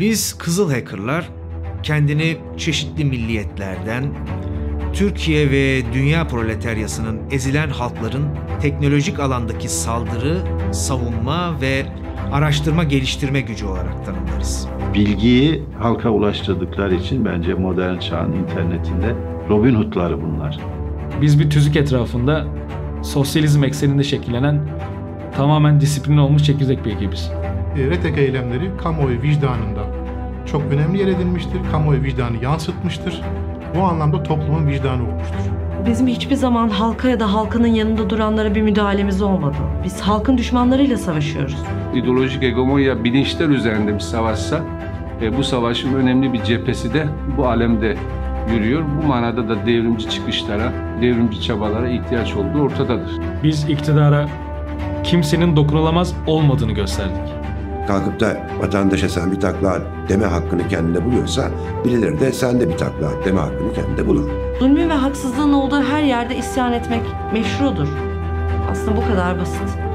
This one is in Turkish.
Biz Kızıl Hacker'lar kendini çeşitli milliyetlerden, Türkiye ve dünya proletaryasının ezilen halkların teknolojik alandaki saldırı, savunma ve araştırma geliştirme gücü olarak tanımlarız. Bilgiyi halka ulaştırdıkları için bence modern çağın internetinde Robin Hood'ları bunlar. Biz bir tüzük etrafında sosyalizm ekseninde şekillenen tamamen disiplin olmuş çekirdek bir ekibiz. E, RETEK eylemleri kamuoyu vicdanında çok önemli yer edilmiştir. Kamuoyu vicdanı yansıtmıştır. Bu anlamda toplumun vicdanı olmuştur. Bizim hiçbir zaman halka ya da halkının yanında duranlara bir müdahalemiz olmadı. Biz halkın düşmanlarıyla savaşıyoruz. ideolojik hegemonya bilinçler üzerinde bir savaşsa e, bu savaşın önemli bir cephesi de bu alemde yürüyor. Bu manada da devrimci çıkışlara, devrimci çabalara ihtiyaç olduğu ortadadır. Biz iktidara kimsenin dokunulamaz olmadığını gösterdik. kalkıp da vatandaşa sen bir takla at deme hakkını kendine buluyorsa birileri de sen de bir takla at deme hakkını kendine bulur. Zulmün ve haksızlığın olduğu her yerde isyan etmek meşrudur. Aslında bu kadar basit.